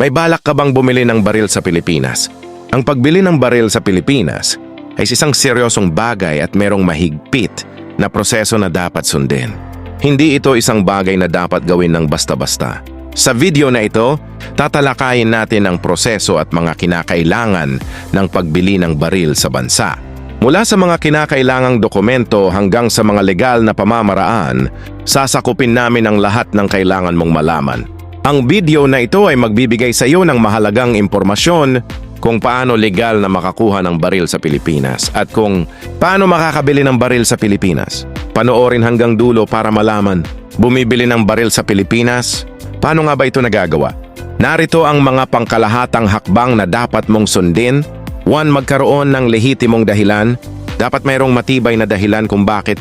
May balak ka bang bumili ng baril sa Pilipinas? Ang pagbili ng baril sa Pilipinas ay isang seryosong bagay at merong mahigpit na proseso na dapat sundin. Hindi ito isang bagay na dapat gawin ng basta-basta. Sa video na ito, tatalakayin natin ang proseso at mga kinakailangan ng pagbili ng baril sa bansa. Mula sa mga kinakailangang dokumento hanggang sa mga legal na pamamaraan, sasakupin namin ang lahat ng kailangan mong malaman. Ang video na ito ay magbibigay sa iyo ng mahalagang impormasyon kung paano legal na makakuha ng baril sa Pilipinas at kung paano makakabili ng baril sa Pilipinas. Panoorin hanggang dulo para malaman, bumibili ng baril sa Pilipinas? Paano nga ba ito nagagawa? Narito ang mga pangkalahatang hakbang na dapat mong sundin. 1. Magkaroon ng lehitimong dahilan. Dapat mayroong matibay na dahilan kung bakit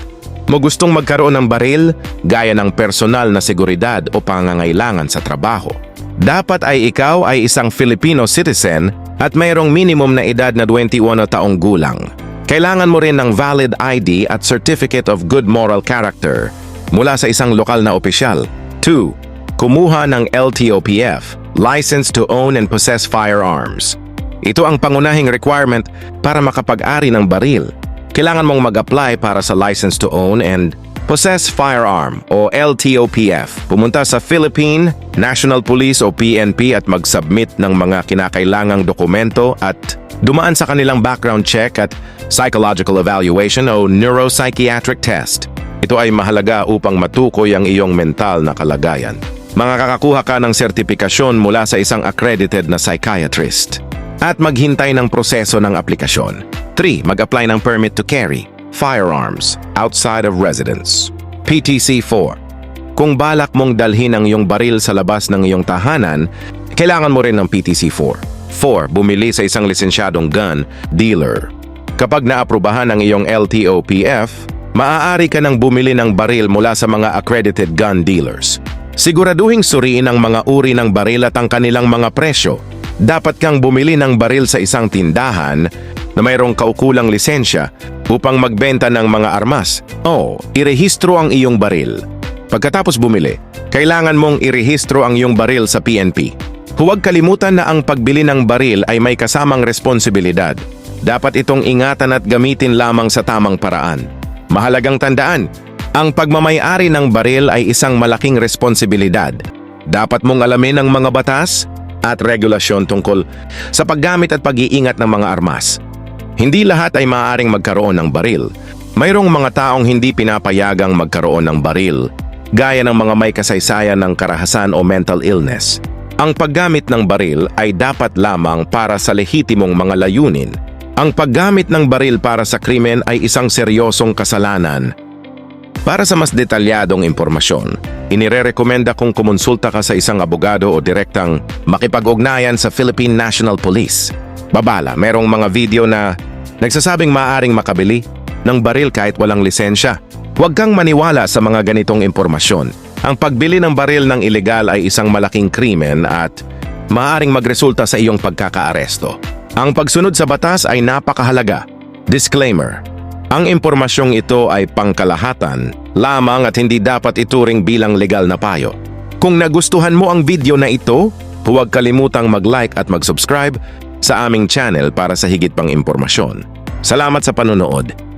mo gustong magkaroon ng baril gaya ng personal na seguridad o pangangailangan sa trabaho. Dapat ay ikaw ay isang Filipino citizen at mayroong minimum na edad na 21 na taong gulang. Kailangan mo rin ng valid ID at Certificate of Good Moral Character mula sa isang lokal na opisyal. 2. Kumuha ng LTOPF, License to Own and Possess Firearms. Ito ang pangunahing requirement para makapag-ari ng baril. Kailangan mong mag-apply para sa License to Own and Possess Firearm o LTOPF. Pumunta sa Philippine National Police o PNP at mag-submit ng mga kinakailangang dokumento at dumaan sa kanilang background check at psychological evaluation o neuropsychiatric test. Ito ay mahalaga upang matukoy ang iyong mental na kalagayan. Makakakuha ka ng sertipikasyon mula sa isang accredited na psychiatrist. At maghintay ng proseso ng aplikasyon. 3. Mag-apply ng permit to carry firearms outside of residence. PTC 4. Kung balak mong dalhin ang iyong baril sa labas ng iyong tahanan, kailangan mo rin ng PTC 4. 4. Bumili sa isang lisensyadong gun dealer. Kapag naaprubahan ang iyong LTOPF, maaari ka nang bumili ng baril mula sa mga accredited gun dealers. Siguraduhing suriin ang mga uri ng baril at ang kanilang mga presyo. Dapat kang bumili ng baril sa isang tindahan na mayroong kaukulang lisensya upang magbenta ng mga armas o irehistro ang iyong baril. Pagkatapos bumili, kailangan mong irehistro ang iyong baril sa PNP. Huwag kalimutan na ang pagbili ng baril ay may kasamang responsibilidad. Dapat itong ingatan at gamitin lamang sa tamang paraan. Mahalagang tandaan, ang pagmamayari ng baril ay isang malaking responsibilidad. Dapat mong alamin ang mga batas at regulasyon tungkol sa paggamit at pag-iingat ng mga armas. Hindi lahat ay maaaring magkaroon ng baril. Mayroong mga taong hindi pinapayagang magkaroon ng baril, gaya ng mga may kasaysayan ng karahasan o mental illness. Ang paggamit ng baril ay dapat lamang para sa lehitimong mga layunin. Ang paggamit ng baril para sa krimen ay isang seryosong kasalanan. Para sa mas detalyadong impormasyon, inirerekomenda kong kumonsulta ka sa isang abogado o direktang makipag-ugnayan sa Philippine National Police. Babala, merong mga video na nagsasabing maaaring makabili ng baril kahit walang lisensya. Huwag kang maniwala sa mga ganitong impormasyon. Ang pagbili ng baril ng ilegal ay isang malaking krimen at maaaring magresulta sa iyong pagkakaaresto. Ang pagsunod sa batas ay napakahalaga. Disclaimer. Ang impormasyong ito ay pangkalahatan lamang at hindi dapat ituring bilang legal na payo. Kung nagustuhan mo ang video na ito, huwag kalimutang mag-like at mag-subscribe sa aming channel para sa higit pang impormasyon. Salamat sa panonood.